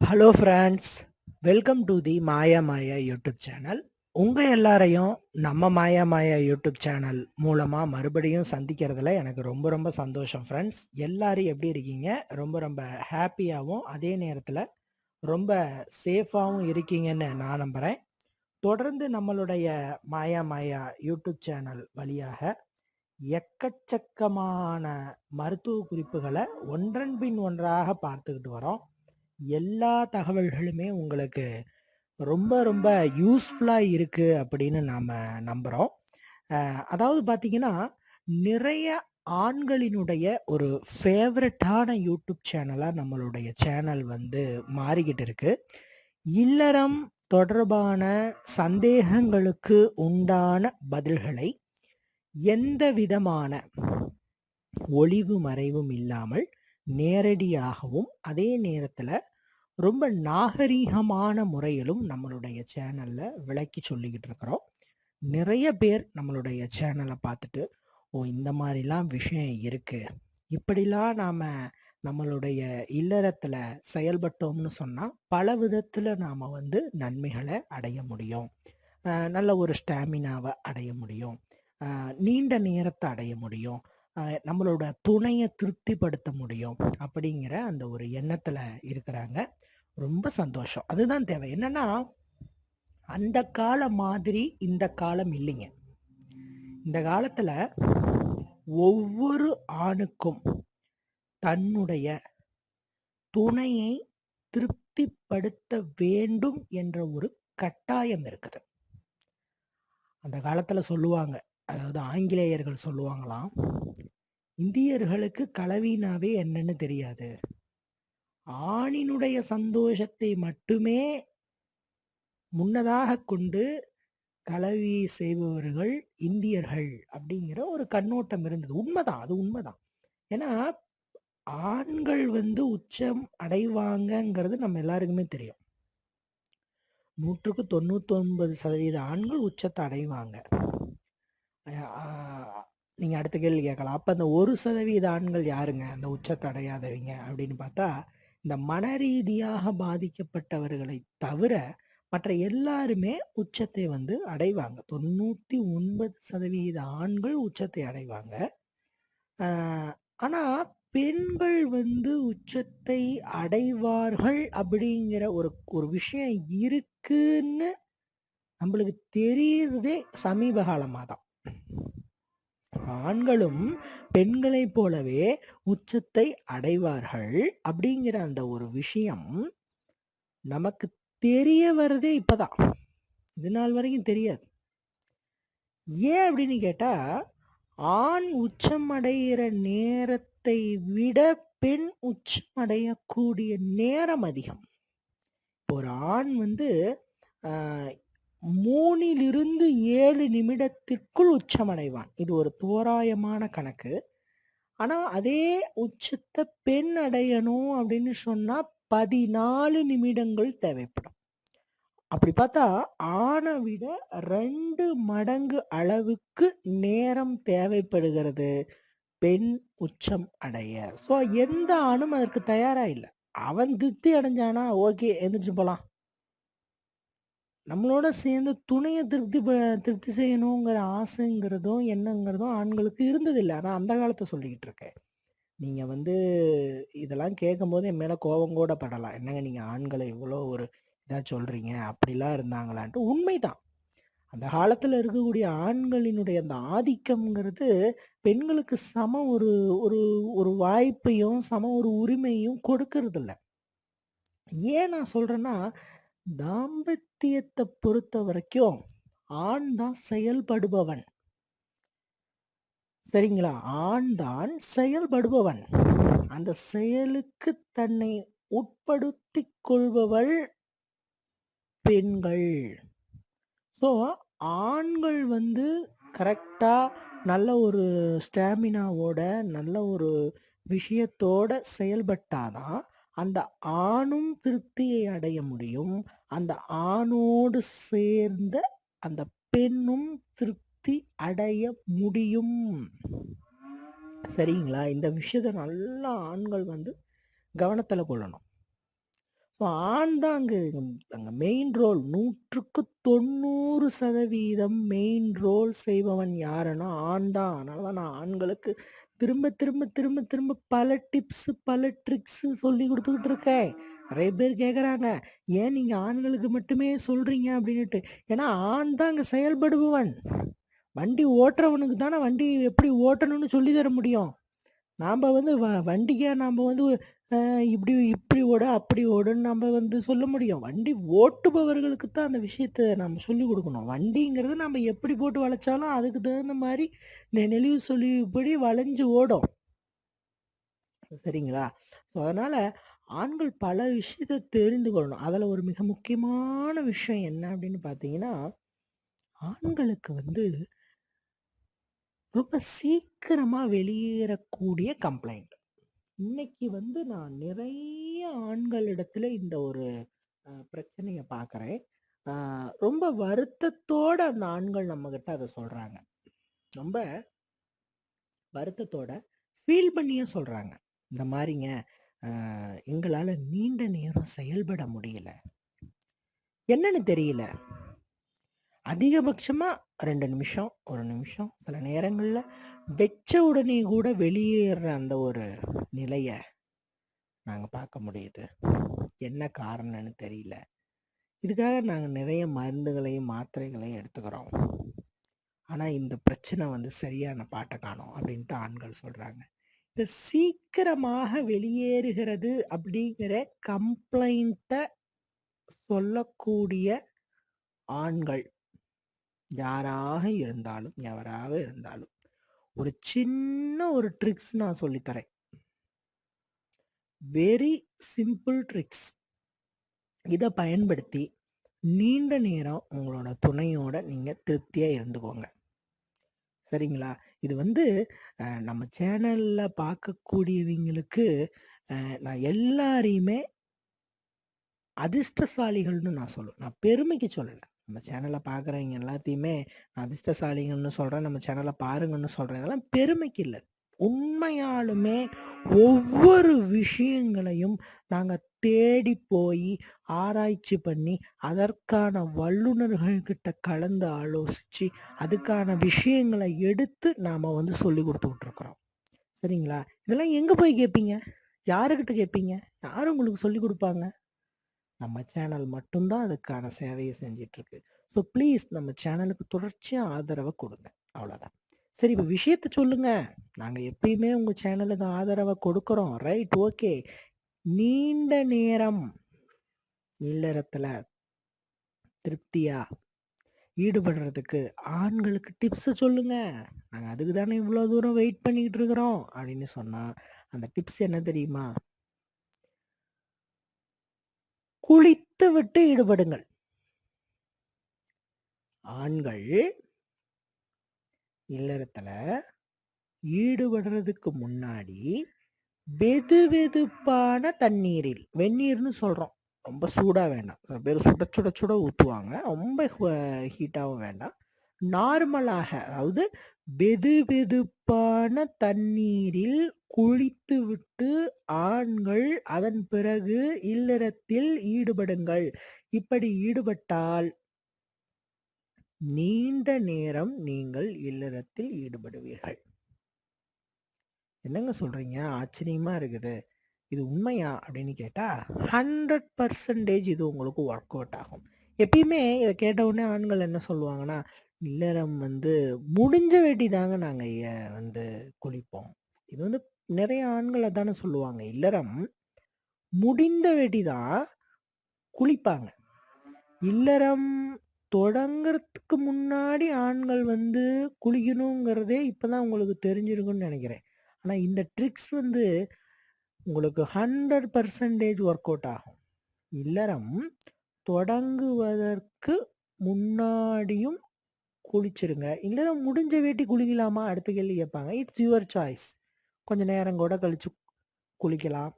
Hello friends welcome to the Maya Maya YouTube channel உங்கள் எல்லாரையும் நம்ம மாயா மாயா யூடியூப் சேனல் மூலமாக மறுபடியும் சந்திக்கிறதுல எனக்கு ரொம்ப ரொம்ப சந்தோஷம் ஃப்ரெண்ட்ஸ் எல்லாரும் எப்படி இருக்கீங்க? ரொம்ப ரொம்ப ஹாப்பியாகவும் அதே நேரத்தில் ரொம்ப சேஃபாகவும் இருக்கீங்கன்னு நான் நம்புகிறேன் தொடர்ந்து நம்மளுடைய மாயா மாயா யூடியூப் சேனல் வழியாக எக்கச்சக்கமான மருத்துவ குறிப்புகளை ஒன்றன் பின் ஒன்றாக பார்த்துக்கிட்டு வரோம். எல்லா தகவல்களுமே உங்களுக்கு ரொம்ப ரொம்ப யூஸ்ஃபுல்லாக இருக்குது அப்படின்னு நாம் நம்புகிறோம் அதாவது பார்த்தீங்கன்னா நிறைய ஆண்களினுடைய ஒரு ஃபேவரட்டான யூடியூப் சேனலாக நம்மளுடைய சேனல் வந்து மாறிக்கிட்டு இருக்கு. இல்லறம் தொடர்பான சந்தேகங்களுக்கு உண்டான பதில்களை எந்த விதமான ஒளிவு மறைவும் இல்லாமல் நேரடியாகவும் அதே நேரத்தில் ரொம்ப நாகரீகமான முறையிலும் நம்மளுடைய சேனலில் விளக்கி சொல்லிக்கிட்டு இருக்கிறோம் நிறைய பேர் நம்மளுடைய சேனலை பார்த்துட்டு ஓ இந்த மாதிரிலாம் விஷயம் இருக்குது இப்படிலாம் நாம் நம்மளுடைய இல்லறத்தில் செயல்பட்டோம்னு சொன்னால் பல விதத்தில் நாம் வந்து நன்மைகளை அடைய முடியும். நல்ல ஒரு ஸ்டாமினாவை அடைய முடியும். நீண்ட நேரத்தை அடைய முடியும். அஹ் நம்மளோட துணையை திருப்திப்படுத்த முடியும் அப்படிங்கிற அந்த ஒரு எண்ணத்தில் இருக்கிறாங்க. ரொம்ப சந்தோஷம். அதுதான் தேவை. என்னன்னா அந்த காலம் மாதிரி இந்த காலம் இல்லைங்க. இந்த காலத்தில் ஒவ்வொரு ஆணுக்கும் தன்னுடைய துணையை திருப்திப்படுத்த வேண்டும் என்ற ஒரு கட்டாயம் இருக்குது. அந்த காலத்தில் சொல்லுவாங்க அதாவது ஆங்கிலேயர்கள் சொல்லுவாங்களாம் இந்தியர்களுக்கு கலவினாவே என்னன்னு தெரியாது. ஆணினுடைய சந்தோஷத்தை மட்டுமே முன்னதாக கொண்டு கலவி செய்பவர்கள் இந்தியர்கள் அப்படிங்கிற ஒரு கண்ணோட்டம் இருந்தது. உண்மைதான் அது உண்மைதான். ஏன்னா ஆண்கள் வந்து உச்சம் அடைவாங்கங்கிறது நம்ம எல்லாருக்குமே தெரியும். நூற்றுக்கு தொண்ணூத்தி ஒன்பது சதவீத ஆண்கள் உச்சத்தை அடைவாங்க. நீங்கள் அடுத்த கேள்வி கேட்கலாம். அப்போ அந்த ஒரு சதவீத ஆண்கள் யாருங்க? அந்த உச்சத்தை அடையாதவங்க அப்படின்னு பார்த்தா இந்த மன ரீதியாக பாதிக்கப்பட்டவர்களை தவிர மற்ற எல்லாருமே உச்சத்தை வந்து அடைவாங்க. தொண்ணூற்றி ஒன்பது சதவீத ஆண்கள் உச்சத்தை அடைவாங்க. ஆனால் பெண்கள் வந்து உச்சத்தை அடைவார்கள் அப்படிங்கிற ஒரு ஒரு விஷயம் இருக்குன்னு நம்மளுக்கு தெரியறதே சமீப காலமாக தான். ஆண்களும் பெண்களைப் போலவே உச்சத்தை அடைவார்கள் அப்படிங்கிற அந்த ஒரு விஷயம் நமக்கு தெரிய வர்றதே இப்பதான். இது நாள் வரைக்கும் தெரியாது. ஏன் அப்படின்னு கேட்டா ஆண் உச்சம் அடைகிற நேரத்தை விட பெண் உச்சம் அடையக்கூடிய நேரம் அதிகம். இப்போ ஒரு ஆண் வந்து ஆஹ், மூணிலிருந்து ஏழு நிமிடத்திற்குள் உச்சமடைவான். இது ஒரு தோராயமான கணக்கு. ஆனால் அதே உச்சத்தை பெண் அடையணும் அப்படின்னு சொன்னால் பதினாலு நிமிடங்கள் தேவைப்படும். அப்படி பார்த்தா ஆணை விட ரெண்டு மடங்கு அளவுக்கு நேரம் தேவைப்படுகிறது. பெண் உச்சம் அடைய. ஸோ எந்த ஆணும் அதற்கு தயாராக இல்லை. அவன் திருப்தி அடைஞ்சானா ஓகே எந்திரிச்சு போகலாம் நம்மளோட சேர்ந்து துணையை திருப்தி ப- திருப்தி செய்யணுங்கிற ஆசைங்கிறதும் எண்ணங்கிறதும் ஆண்களுக்கு இருந்ததில்லை. ஆனால் அந்த காலத்தை சொல்லிக்கிட்டு இருக்கேன். நீங்க வந்து இதெல்லாம் கேட்கும்போது என் மேல கோபம் கூட படலாம். என்னங்க நீங்க ஆண்களை இவ்வளோ ஒரு இதாக சொல்றீங்க? அப்படிலாம் இருந்தாங்களான்ட்டு உண்மைதான். அந்த காலத்தில் இருக்கக்கூடிய ஆண்களினுடைய அந்த ஆதிக்கம்ங்கிறது பெண்களுக்கு சம ஒரு ஒரு ஒரு வாய்ப்பையும் சம ஒரு உரிமையும் கொடுக்கறதில்ல. ஏன் நான் சொல்றேன்னா தாம்பத்தியத்தை பொறுத்த வரைக்கும் ஆண் தான் செயல்படுபவன். சரிங்களா? ஆண் தான் செயல்படுபவன். அந்த செயலுக்கு தன்னை உட்படுத்தி கொள்பவள் பெண்கள். ஸோ ஆண்கள் வந்து கரெக்டாக நல்ல ஒரு ஸ்டாமினாவோட நல்ல ஒரு விஷயத்தோட செயல்பட்டாதான் அந்த ஆணும் திருப்தியை அடைய முடியும். அந்த ஆணோடு சேர்ந்த அந்த பெண்ணும் திருப்தி அடைய முடியும். சரிங்களா? இந்த விஷயத்தை நல்லா ஆண்கள் வந்து கவனத்தில் கொள்ளணும். ஸோ ஆண் தான் அங்கே அங்கே மெயின் ரோல் நூற்றுக்கு தொண்ணூறு சதவீதம் மெயின் ரோல் செய்பவன் யாருன்னா ஆண் தான். அதனால தான் நான் ஆண்களுக்கு திரும்ப திரும்ப திரும்ப திரும்ப பல டிப்ஸு பல ட்ரிக்ஸு சொல்லி கொடுத்துக்கிட்டு இருக்கேன். நிறைய பேர் கேட்குறாங்க ஏன் நீங்கள் ஆண்களுக்கு மட்டுமே சொல்கிறீங்க அப்படின்ட்டு ஏன்னா ஆண் தான் அங்கே செயல்படுபவன். வண்டி ஓட்டுறவனுக்கு தானே வண்டி எப்படி ஓட்டணும்னு சொல்லி தர முடியும். நாம் வந்து வ வண்டிக்கே நாம் வந்து இப்படி இப்படி ஓட அப்படி ஓடுன்னு நம்ம வந்து சொல்ல முடியும். வண்டி ஓட்டுபவர்களுக்கு தான் அந்த விஷயத்த நம்ம சொல்லி கொடுக்கணும். வண்டிங்கிறது நம்ம எப்படி போட்டு வளைச்சாலும் அதுக்கு தகுந்த மாதிரி நெ- நெளிவு சொல்லிபடி வளைஞ்சு ஓடும். சரிங்களா? ஸோ அதனால் ஆண்கள் பல விஷயத்தை தெரிந்து கொள்ளணும். அதில் ஒரு மிக முக்கியமான விஷயம் என்ன அப்படின்னு பார்த்தீங்கன்னா ஆண்களுக்கு வந்து ரொம்ப சீக்கிரமாக வெளியேறக்கூடிய கம்ப்ளைண்ட் இன்னைக்கு வந்து நான் நிறைய ஆண்களிடத்துல இந்த ஒரு பிரச்சனையை பார்க்குறேன். ரொம்ப வருத்தத்தோட அந்த ஆண்கள் நம்மக்கிட்ட அதை சொல்கிறாங்க ரொம்ப வருத்தத்தோட ஃபீல் பண்ணியே சொல்கிறாங்க இந்த மாதிரிங்க எங்களால் நீண்ட நேரம் செயல்பட முடியல. என்னன்னு தெரியல. அதிகபட்சமாக ரெண்டு நிமிஷம் ஒரு நிமிஷம் சில நேரங்களில் வெச்ச உடனே கூட வெளியேற அந்த ஒரு நிலையை நாங்கள் பார்க்க முடியுது. என்ன காரணம்னு தெரியல. இதுக்காக நாங்கள் நிறைய மருந்துகளையும் மாத்திரைகளையும் எடுத்துக்கிறோம். ஆனால் இந்த பிரச்சனை வந்து சரியான பாட்டை காணும் அப்படின்ட்டு ஆண்கள் சொல்கிறாங்க சீக்கிரமாக வெளியேறுகிறது அப்படிங்கிற கம்ப்ளைண்ட்டை சொல்லக்கூடிய ஆண்கள் யாராக இருந்தாலும் எவராக இருந்தாலும் ஒரு சின்ன ஒரு ட்ரிக்ஸ் நான் சொல்லித்தரேன். Very simple tricks. இதை பயன்படுத்தி நீண்ட நேரம் உங்களோட துணையோட நீங்கள் திருப்தியாக இருந்துக்கோங்க. சரிங்களா? இது வந்து நம்ம சேனலில் பார்க்கக்கூடியவங்களுக்கு நான் எல்லாரையுமே அதிர்ஷ்டசாலிகள்னு நான் சொல்லுவேன். நான் பெருமைக்கு சொல்லலை. நம்ம சேனலை பார்க்குறவங்க எல்லாத்தையுமே அதிர்ஷ்டசாலிகள்னு சொல்கிறேன் நம்ம சேனலை பாருங்கன்னு சொல்கிறேன் இதெல்லாம் பெருமைக்கு இல்லை. உண்மையாலுமே ஒவ்வொரு விஷயங்களையும் நாங்கள் தேடி போய் ஆராய்ச்சி பண்ணி அதற்கான வல்லுநர்கள்கிட்ட கலந்து ஆலோசித்து அதுக்கான விஷயங்களை எடுத்து நாம் வந்து சொல்லி கொடுத்துக்கிட்டுருக்குறோம் சரிங்களா? இதெல்லாம் எங்கே போய் கேட்பீங்க யாருக்கிட்ட கேட்பீங்க யார் உங்களுக்கு சொல்லி கொடுப்பாங்க? நம்ம சேனல் மட்டும்தான் அதுக்கான சேவையை செஞ்சிட்ருக்கு ஸோ ப்ளீஸ் நம்ம சேனலுக்கு தொடர்ச்சியாக ஆதரவை கொடுங்க. அவ்வளோதான் சரி இப்போ விஷயத்தை சொல்லுங்க. நாங்கள் எப்பயுமே உங்கள் சேனலுக்கு ஆதரவை கொடுக்குறோம். Right okay. நீண்ட நேரம் இல்லறத்தில் திருப்தியா? ஈடுபடுறதுக்கு ஆண்களுக்கு டிப்ஸை சொல்லுங்க. நாங்கள் அதுக்கு தானே இவ்வளோ தூரம் வெயிட் பண்ணிக்கிட்டு இருக்கிறோம் அப்படின்னு சொன்னால் அந்த டிப்ஸ் என்ன தெரியுமா? குளித்து விட்டு ஈடுபடுங்கள். ஆண்கள் இல்லறத்துல ஈடுபடுறதுக்கு முன்னாடி வெது வெதுப்பான தண்ணீரில் வெந்நீர்னு சொல்றோம். ரொம்ப சூடா வேண்டாம் சில பேர் சுட சுட சுட ஊற்றுவாங்க ரொம்ப ஹீட்டாகவும் வேண்டாம். நார்மலாக அதாவது வெது வெதுப்பான தண்ணீரில் குளித்துவிட்டு ஆண்கள் அதன் பிறகு இல்லறத்தில் ஈடுபடுங்கள். இப்படி ஈடுபட்டால் நீண்ட நேரம் நீங்கள் இல்லறத்தில் ஈடுபடுவீர்கள். என்னங்க சொல்றீங்க? ஆச்சரியமா இருக்குது. இது உண்மையா? அப்படின்னு கேட்டா ஹண்ட்ரட் பர்சன்டேஜ் இது உங்களுக்கு ஒர்க் அவுட் ஆகும். எப்பயுமே இதை கேட்ட உடனே ஆண்கள் என்ன சொல்லுவாங்கன்னா இல்லறம் வந்து முடிஞ்ச வேட்டி தாங்க நாங்கள் வந்து குளிப்போம். இது வந்து நிறைய ஆண்களை தானே சொல்லுவாங்க. இல்லறம் முடிந்த வேட்டி தான் குளிப்பாங்க. இல்லறம் தொடங்குறதுக்கு முன்னாடி ஆண்கள் வந்து குளிக்கணுங்கிறதே இப்பதான் உங்களுக்கு தெரிஞ்சிருக்கும்னு நினைக்கிறேன். ஆனால் இந்த ட்ரிக்ஸ் வந்து உங்களுக்கு ஹண்ட்ரட் பர்சன்டேஜ் ஒர்க் அவுட் ஆகும். இல்லறம் தொடங்குவதற்கு முன்னாடியும் குளிச்சிருங்க இல்லைன்னா முடிஞ்ச வேட்டி குளிக்கலாமா? அடுத்த கேள்வி கேட்பாங்க. இட்ஸ் யுவர் சாய்ஸ் கொஞ்சம் நேரம் கூட கழிச்சு குளிக்கலாம்.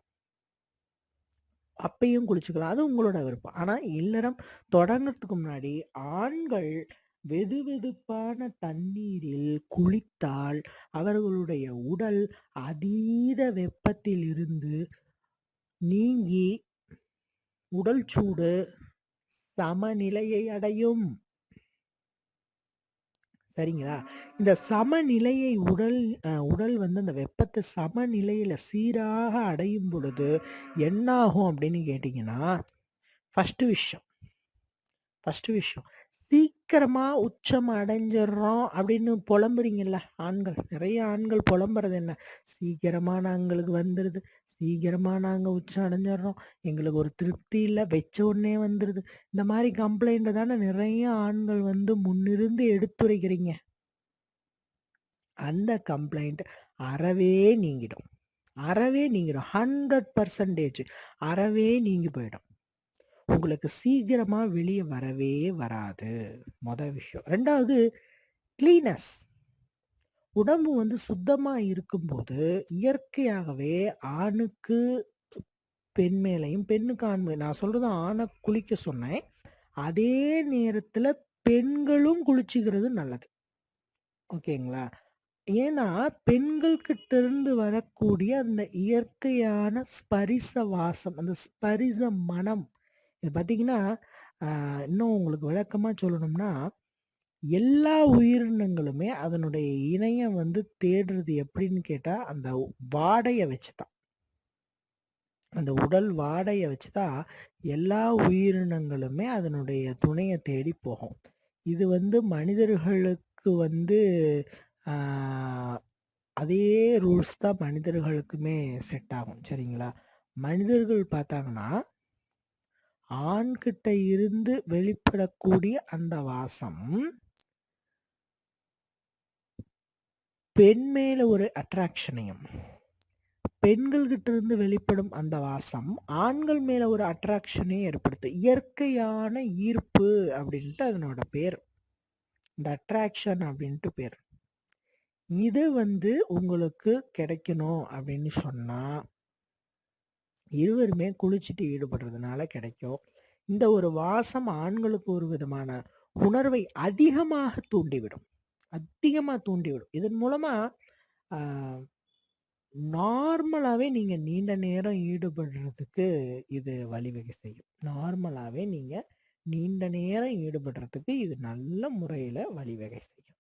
அப்பயும் குளிச்சுக்கலாம். அது உங்களோட விருப்பம். ஆனால் இல்லறம் தொடங்கிறதுக்கு முன்னாடி ஆண்கள் வெது வெதுப்பான தண்ணீரில் குளித்தால் அவர்களுடைய உடல் அதீத வெப்பத்தில் இருந்து நீங்கி உடல் சூடு சமநிலையை அடையும். சரிங்களா? இந்த சமநிலையை உடல் உடல் வந்து அந்த வெப்பத்தை சமநிலையில் சீராக அடையும் பொழுது என்னாகும் அப்படின்னு கேட்டிங்கன்னா ஃபஸ்ட்டு விஷயம் ஃபஸ்ட்டு விஷயம் சீக்கிரமாக உச்சம் அடைஞ்சிடுறோம் அப்படின்னு புலம்புறீங்கல்ல ஆண்கள் நிறைய ஆண்கள் புலம்புறது என்ன? சீக்கிரமாக நாங்களுக்கு வந்துடுது சீக்கிரமா நாங்க உச்சம் அடைஞ்சிடுறோம் எங்களுக்கு ஒரு திருப்தி இல்லை வச்ச உடனே வந்துடுது இந்த மாதிரி கம்ப்ளைண்ட் தானே நிறைய ஆண்கள் வந்து முன்னிருந்து எடுத்துரைக்கிறீங்க. அந்த கம்ப்ளைண்ட் அறவே நீங்கிடும். அறவே நீங்கிடும். ஹண்ட்ரட் பர்சன்டேஜ் அறவே நீங்கி போயிடும். உங்களுக்கு சீக்கிரமா வெளியே வரவே வராது. மொதல் விஷயம். ரெண்டாவது க்ளீனஸ் உடம்பு வந்து சுத்தமா இருக்கும்போது இயற்கையாகவே ஆணுக்கு பெண் மேலையும் பெண்ணுக்கு ஆண் மேல நான் சொல்றது ஆணை குளிக்க சொன்னேன். அதே நேரத்துல பெண்களும் குளிச்சுக்கிறது நல்லது. ஓகேங்களா? ஏன்னா பெண்கள்கிட்ட இருந்து வரக்கூடிய அந்த இயற்கையான ஸ்பரிச வாசம் அந்த ஸ்பரிச மனம் இது பார்த்தீங்கன்னா இன்னும் உங்களுக்கு விளக்கமாக சொல்லணும்னா எல்லா உயிரினங்களுமே அதனுடைய இணையம் வந்து தேடுறது எப்படின்னு கேட்டால் அந்த வாடையை வச்சு தான் அந்த உடல் வாடையை வச்சு தான் எல்லா உயிரினங்களுமே அதனுடைய துணையை தேடி போகும். இது வந்து மனிதர்களுக்கு வந்து அதே ரூல்ஸ் தான் மனிதர்களுக்குமே செட் ஆகும் சரிங்களா? மனிதர்கள் பார்த்தாங்கன்னா ஆண்கிட்ட இருந்து வெளிப்படக்கூடிய அந்த வாசம் பெண் மேல ஒரு அட்ராக்ஷனையும் பெண்கள்கிட்ட இருந்து வெளிப்படும் அந்த வாசம் ஆண்கள் மேல ஒரு அட்ராக்ஷனையும் ஏற்படுத்தும் இயற்கையான ஈர்ப்பு அப்படின்ட்டு அதனோட பேர். இந்த அட்ராக்ஷன் அப்படின்ட்டு பேர். இது வந்து உங்களுக்கு கிடைக்கணும் அப்படின்னு சொன்னா இருவருமே குளிச்சுட்டு ஈடுபடுறதுனால கிடைக்கும். இந்த ஒரு வாசம் ஆண்களுக்கு ஒரு விதமான உணர்வை அதிகமாக தூண்டிவிடும். அதிகமாக தூண்டிவிடும். இதன் மூலமா நார்மலாகவே நீங்கள் நீண்ட நேரம் ஈடுபடுறதுக்கு இது வழிவகை செய்யும். நார்மலாகவே நீங்கள் நீண்ட நேரம் ஈடுபடுறதுக்கு இது நல்ல முறையில் வழிவகை செய்யும்.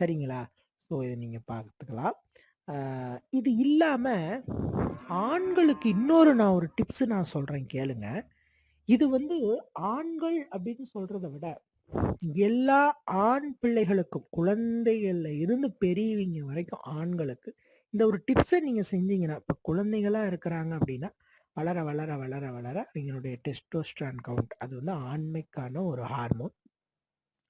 சரிங்களா? ஸோ இதை நீங்கள் பார்த்துக்கலாம் இது இல்லாமல் ஆண்களுக்கு இன்னொரு நான் ஒரு டிப்ஸ் நான் சொல்கிறேன் கேளுங்க. இது வந்து ஆண்கள் அப்படின்னு சொல்கிறத விட எல்லா ஆண் பிள்ளைகளுக்கும் குழந்தைகள்ல இருந்து பெரியவங்க வரைக்கும் ஆண்களுக்கு இந்த ஒரு டிப்ஸை நீங்கள் செஞ்சீங்கன்னா இப்போ குழந்தைகளாக இருக்கிறாங்க அப்படின்னா வளர வளர வளர வளர அவங்களுடைய டெஸ்டோஸ்ட்ரான் கவுண்ட் அது வந்து ஆண்மைக்கான ஒரு ஹார்மோன்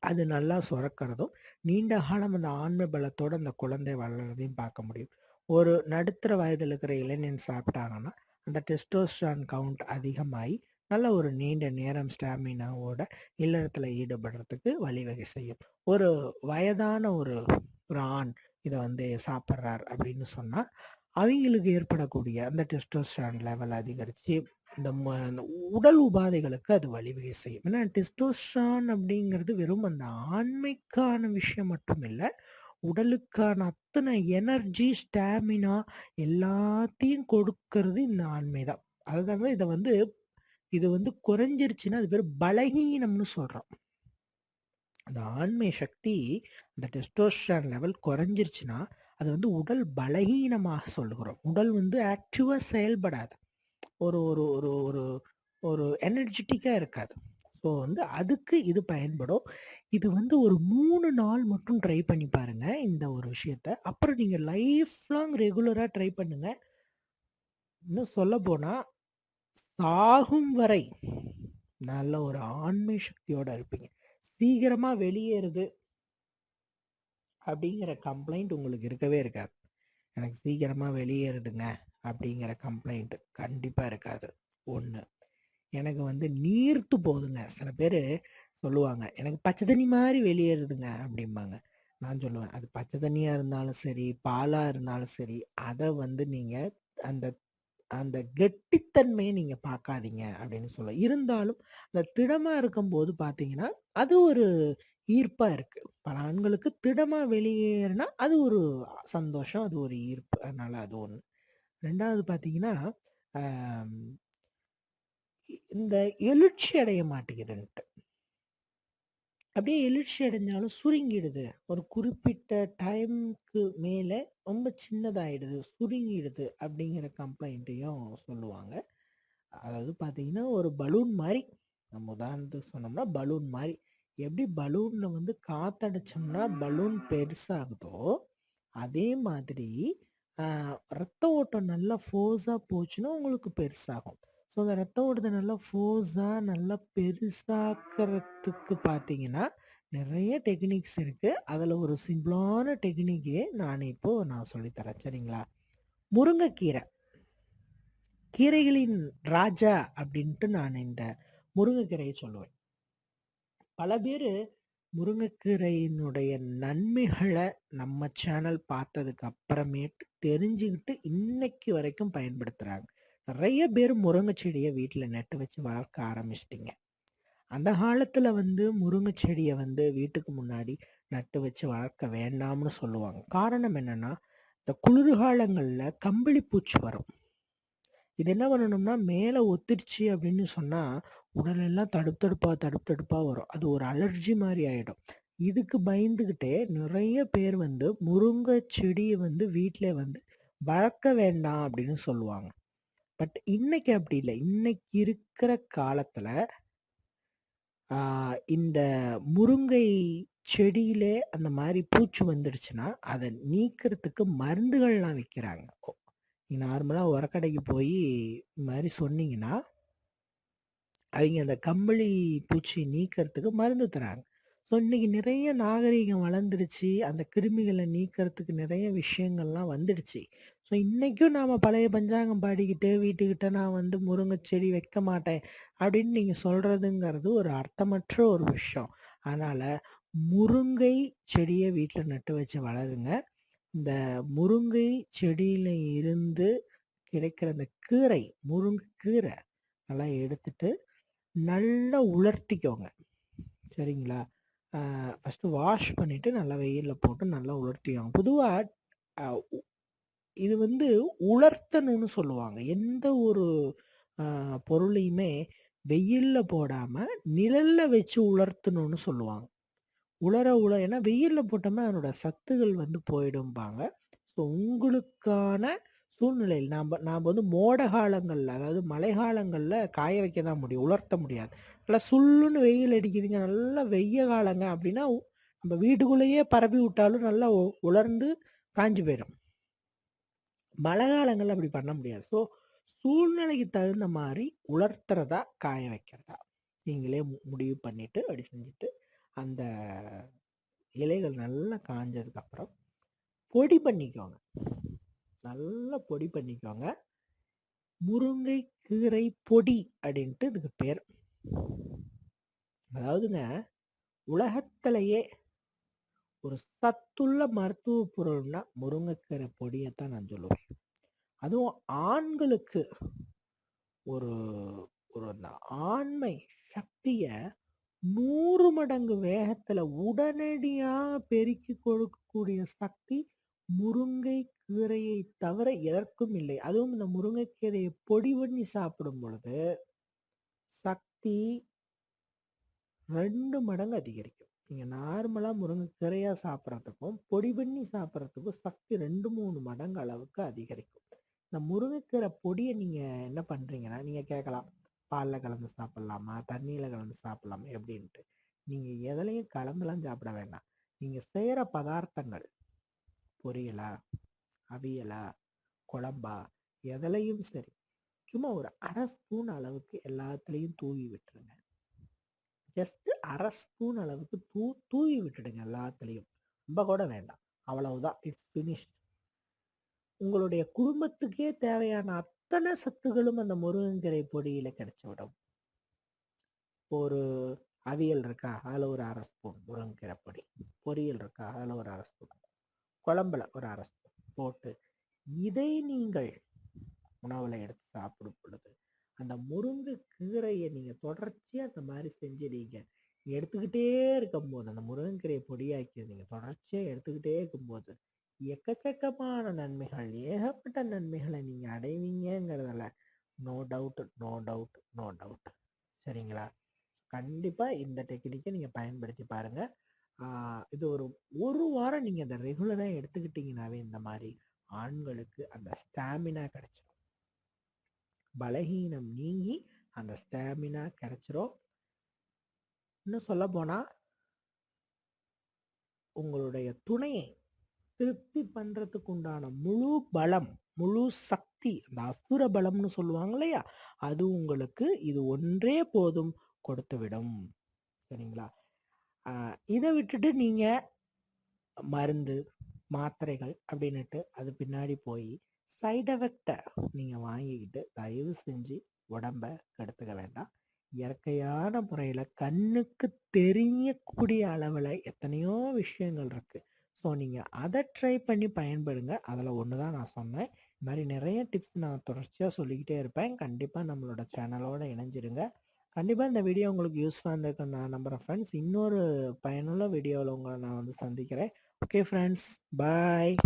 அது நல்லா சுரக்கிறதும் நீண்ட காலம் அந்த ஆண்மை பலத்தோடு அந்த குழந்தை வளர்றதையும் பார்க்க முடியும். ஒரு நடுத்தர வயதில் இருக்கிற இளைஞன் சாப்பிட்டாங்கன்னா அந்த டெஸ்டோஸ்ட்ரான் கவுண்ட் அதிகமாகி நல்ல ஒரு நீண்ட நேரம் ஸ்டாமினாவோட இல்லறத்தில் ஈடுபடுறதுக்கு வழிவகை செய்யும். ஒரு வயதான ஒரு ஒரு ஆண் இதை வந்து சாப்பிட்றார் அப்படின்னு சொன்னால் அவங்களுக்கு ஏற்படக்கூடிய அந்த டெஸ்டோஸ்டான் லெவல் அதிகரித்து இந்த ம- உடல் உபாதைகளுக்கு அது வழிவகை செய்யும். ஏன்னா டெஸ்டோஸ்டான் அப்படிங்கிறது வெறும் அந்த ஆண்மைக்கான விஷயம் மட்டும் இல்லை உடலுக்கான அத்தனை எனர்ஜி ஸ்டாமினா எல்லாத்தையும் கொடுக்கறது இந்த ஆண்மை தான் அதுதான் இதை வந்து இது வந்து குறைஞ்சிருச்சுன்னா அது பேர் பலகீனம்னு சொல்றோம். அந்த ஆண்மை சக்தி அந்த டெஸ்டோஸ்ட்ரான் லெவல் குறைஞ்சிருச்சுன்னா அது வந்து உடல் பலகீனமாக சொல்லுகிறோம். உடல் வந்து ஆக்டிவாக செயல்படாது. ஒரு ஒரு ஒரு ஒரு ஒரு எனர்ஜெட்டிக்காக இருக்காது. ஸோ வந்து அதுக்கு இது பயன்படும். இது வந்து ஒரு மூணு நாள் மட்டும் ட்ரை பண்ணி பாருங்க இந்த ஒரு விஷயத்த. அப்புறம் நீங்கள் லைஃப் லாங் ரெகுலராக ட்ரை பண்ணுங்க. இன்னும் சொல்ல போனால் சாகும் வரை நல்ல ஒரு ஆண்மை சக்தியோட இருப்பீங்க. சீக்கிரமா வெளியேறுது அப்படிங்கிற கம்ப்ளைண்ட் உங்களுக்கு இருக்கவே இருக்காது. எனக்கு சீக்கிரமா வெளியேறுதுங்க அப்படிங்கிற கம்ப்ளைண்ட் கண்டிப்பா இருக்காது. ஒன்று எனக்கு வந்து நீர்த்து போகுதுங்க. சில பேர் சொல்லுவாங்க எனக்கு பச்சை தண்ணி மாதிரி வெளியேறுதுங்க அப்படிம்பாங்க. நான் சொல்லுவேன் அது பச்சை தண்ணியாக இருந்தாலும் சரி பாலாக இருந்தாலும் சரி அதை வந்து நீங்கள் அந்த அந்த கெட்டித்தன்மையை நீங்கள் பார்க்காதீங்க அப்படின்னு சொல்ல. இருந்தாலும் அந்த திடமாக இருக்கும்போது பார்த்தீங்கன்னா அது ஒரு ஈர்ப்பாக இருக்குது பல ஆண்களுக்கு திடமாக வெளியேறினா அது ஒரு சந்தோஷம் அது ஒரு ஈர்ப்பு. அதனால் அது ஒன்று ரெண்டாவது பார்த்தீங்கன்னா இந்த எழுச்சி அடைய மாட்டேங்குதுன்ட்டு. அப்படியே எழுச்சி அடைஞ்சாலும் சுருங்கிடுது. ஒரு குறிப்பிட்ட டைம்க்கு மேலே ரொம்ப சின்னதாயிடுது, சுருங்கிடுது அப்படிங்கிற கம்ப்ளைண்ட்டையும் சொல்லுவாங்க. அதாவது பார்த்தீங்கன்னா, ஒரு பலூன் மாதிரி நம்ம உதாரணத்துக்கு சொன்னோம்னா, பலூன் மாதிரி எப்படி பலூனில் வந்து காத்தடிச்சோம்னா பலூன் பெருசாகுதோ, அதே மாதிரி ரத்த ஓட்டம் நல்லா ஃபோர்ஸாக போச்சுன்னா உங்களுக்கு பெருசாகும். ஸோ, அந்த ரத்த ஓட்டத்த நல்லா ஃபோர்ஸாக நல்லா பெருசாக்கிறதுக்கு பார்த்தீங்கன்னா, நிறைய டெக்னிக்ஸ் இருக்குது அதில் ஒரு சிம்பிளான டெக்னிக்கே நான் இப்போது நான் சொல்லித்தரேன் சரிங்களா? முருங்கைக்கீரை. கீரைகளின் ராஜா அப்படின்ட்டு நான் இந்த முருங்கைக்கீரையை சொல்லுவேன். பல பேர் முருங்கைக்கீரையினுடைய நன்மைகளை நம்ம சேனல் பார்த்ததுக்கு அப்புறமேட்டு தெரிஞ்சுக்கிட்டு இன்னைக்கு வரைக்கும் பயன்படுத்துகிறாங்க நிறைய பேர் முருங்கை செடியை வீட்டில் நட்டு வச்சு வளர்க்க ஆரம்பிச்சிட்டிங்க அந்த காலத்தில் வந்து முருங்கை செடியை வந்து வீட்டுக்கு முன்னாடி நட்டு வச்சு வளர்க்க வேண்டாம்னு சொல்லுவாங்க. காரணம் என்னென்னா இந்த குளிர்காலங்களில் கம்பளி பூச்சி வரும். இது என்ன பண்ணணும்னா, மேலே ஒத்திருச்சு அப்படின்னு சொன்னால் உடலெல்லாம் தடுப்பு தடுப்பாக தடுப்பு தடுப்பாக வரும். அது ஒரு அலர்ஜி மாதிரி ஆகிடும் இதுக்கு பயந்துக்கிட்டே நிறைய பேர் வந்து முருங்கை செடியை வந்து வீட்டில் வந்து வளர்க்க வேண்டாம் அப்படின்னு சொல்லுவாங்க. பட் இன்னைக்கு அப்படி இல்ல. இன்னைக்கு இருக்கிற காலத்துல ஆ இந்த முருங்கை செடியிலே அந்த மாரி பூச்சி வந்துடுச்சுன்னா, அத நீக்கிறதுக்கு மருந்துகள்லாம் விக்கிறாங்க. ஒ நார்மலா உரக்கடைக்கு போயி இந்த மாரி சொன்னீங்கன்னா அவங்க அந்த கம்பளி பூச்சி நீக்கிறதுக்கு மருந்து தராங்க. ஸோ, இன்னைக்கு நிறைய நாகரீகம் வளர்ந்துடுச்சு. அந்த கிருமிகள நீக்கிறதுக்கு நிறைய விஷயங்கள்லாம் வந்துடுச்சு. ஸோ, இன்னைக்கும் நாம பழைய பஞ்சாங்கம் பாடிக்கிட்டு வீட்டுக்கிட்ட நான் வந்து முருங்கை செடி வைக்க மாட்டேன் அப்படின்னு நீங்க சொல்றதுங்கிறது ஒரு அர்த்தமற்ற ஒரு விஷயம். அதனால முருங்கை செடிய வீட்ல நட்டு வச்சு வளருங்க. இந்த முருங்கை செடியில இருந்து கிடைக்கிற அந்த கீரை, முருங்கக்கீரை நல்லா எடுத்துட்டு நல்லா உலர்த்திக்கோங்க. சரிங்களா? ஃபஸ்ட்டு வாஷ் பண்ணிவிட்டு நல்லா வெயிலில் போட்டு நல்லா உலர்த்திவாங்க பொதுவாக உ இது வந்து உலர்த்தணும்னு சொல்லுவாங்க. எந்த ஒரு பொருளையுமே வெயில்ல போடாமல் நிழலில் வச்சு உலர்த்தணும்னு சொல்லுவாங்க. உலர உல ஏன்னா வெயிலில் போட்டோம்னா அதனோட சத்துகள் வந்து போயிடும்பாங்க. ஸோ, உங்களுக்கான சூழ்நிலையில் நாம் நாம் வந்து மோட காலங்களில் அதாவது மழை காலங்களில் காய வைக்க தான் முடியும். உலர்த்த முடியாது. நல்லா சுல்லுன்னு வெயில் அடிக்குதுங்க, நல்லா வெய்ய காலங்க அப்படின்னா, நம்ம வீட்டுக்குள்ளேயே பரப்பி விட்டாலும் நல்லா உ உலர்ந்து காஞ்சு போயிடும். மழை காலங்கள்ல அப்படி பண்ண முடியாது. ஸோ, சூழ்நிலைக்கு தகுந்த மாதிரி உலர்த்துறதா, காய வைக்கிறதா, நீங்களே மு முடிவு பண்ணிட்டு அப்படி செஞ்சுட்டு, அந்த இலைகள் நல்லா காஞ்சதுக்கப்புறம் பொடி பண்ணிக்கோங்க. நல்லா பொடி பண்ணிக்கோங்க. முருங்கை கீரை பொடி அப்படின்ட்டு இதுக்கு பேர். அதாவதுங்க, உலகத்திலேயே ஒரு சத்துள்ள மருத்துவ பொருள்னா முருங்கைக்கீரை பொடியத்தான் நான் சொல்லுவேன். அதுவும் ஆண்களுக்கு ஒரு ஒரு அந்த ஆண்மை சக்தியை நூறு மடங்கு வேகத்துல உடனடியா பெருக்கி கொடுக்கக்கூடிய சக்தி முருங்கை கீரையை தவிர எதற்கும் இல்லை. அதுவும் இந்த முருங்கைக்கீரையை பொடி பண்ணி சாப்பிடும் பொழுது, சக் 2 மடங்கு அதிகரிக்கும். நீங்க நார்மலா முருங்கைக்கீரையா சாப்பிடுறதுக்கும், பொடி பண்ணி சாப்பிடுறதுக்கும் சக்தி 2, 3 மடங்கு அளவுக்கு அதிகரிக்கும். இந்த முருங்கைக்கீரை பொடிய நீங்க என்ன பண்றீங்கன்னா, நீங்க கேட்கலாம். பால்ல கலந்து சாப்பிடலாமா? தண்ணீல கலந்து சாப்பிடலாமா? எப்படின்ட்டு. நீங்க எதுலயும் கலந்துலாம் சாப்பிட வேண்டாம். நீங்க செய்கிற பதார்த்தங்கள் பொரியலா, அவியலா, குழம்பா எதுலயும் சரி. சும்மா ஒரு அரை ஸ்பூன் அளவுக்கு எல்லாத்துலேயும் தூவி விட்டுருங்க. ஜஸ்ட்டு அரை ஸ்பூன் அளவுக்கு தூ தூவி விட்டுடுங்க எல்லாத்துலேயும் ரொம்ப கூட வேண்டாம். அவ்வளவுதான். It's finished. உங்களுடைய குடும்பத்துக்கே தேவையான அத்தனை சத்துகளும் அந்த முருங்கங்கீரை பொடியில் கிடைச்சி விடும் ஒரு அவியல் இருக்கா? அதில் ஒரு அரை ஸ்பூன் முருங்கக்கீரை பொடி. பொரியல் இருக்கா? அதில் ஒரு அரை ஸ்பூன். குழம்புல ஒரு அரை ஸ்பூன் போட்டு, இதை நீங்கள் உணவுல எடுத்து சாப்பிடும் பொழுது, அந்த முருங்கைக்கீரைய நீங்க தொடர்ச்சியா அந்த மாதிரி செஞ்சு நீங்க எடுத்துக்கிட்டே இருக்கும்போது, அந்த முருங்கைக்கீரையை பொடியாக்கி நீங்க தொடர்ச்சியா எடுத்துக்கிட்டே இருக்கும்போது, எக்கச்சக்கமான நன்மைகள், ஏகப்பட்ட நன்மைகளை நீங்க அடைவீங்கிறதுல no doubt, no doubt, no doubt. சரிங்களா? கண்டிப்பாக இந்த டெக்னிக்கை நீங்கள் பயன்படுத்தி பாருங்கள் இது ஒரு ஒரு வாரம் நீங்கள் அதை ரெகுலராக எடுத்துக்கிட்டிங்கனாவே இந்த மாதிரி ஆண்களுக்கு அந்த ஸ்டாமினா கிடைச்சிடும் பலகீனம் நீங்கி அந்த ஸ்டாமினா கிடைச்சிரும். இன்னும் சொல்ல போனால் உங்களுடைய துணையை திருப்தி பண்ணுறதுக்கு உண்டான முழு பலம் முழு சக்தி அந்த அசுர பலம்னு சொல்லுவாங்க இல்லையா? அது உங்களுக்கு இது ஒன்றே போதும் கொடுத்து விடும் சரிங்களா இதை விட்டுட்டு நீங்கள் மருந்து மாத்திரைகள் அப்படின்னுட்டு அது பின்னாடி போய் சைட் எஃபெக்டை நீங்கள் வாங்கிக்கிட்டு தயவு செஞ்சு உடம்ப கெடுத்துக்க வேண்டாம். இயற்கையான முறையில் கண்ணுக்கு தெரியக்கூடிய அளவில் எத்தனையோ விஷயங்கள் இருக்குது ஸோ நீங்கள் அதை ட்ரை பண்ணி பயன்படுங்க. அதில் ஒன்று தான் நான் சொன்னேன். இந்த மாதிரி நிறைய டிப்ஸ் நான் தொடர்ச்சியாக சொல்லிக்கிட்டே இருப்பேன். கண்டிப்பாக நம்மளோட சேனலோடு இணைஞ்சிருங்க. கண்டிப்பாக இந்த வீடியோ உங்களுக்கு யூஸ்ஃபுல்லாக இருந்திருக்கு நான் நம்புகிறேன் ஃப்ரெண்ட்ஸ். இன்னொரு பயனுள்ள வீடியோவில் உங்களை நான் வந்து சந்திக்கிறேன். Okay friends. பாய்.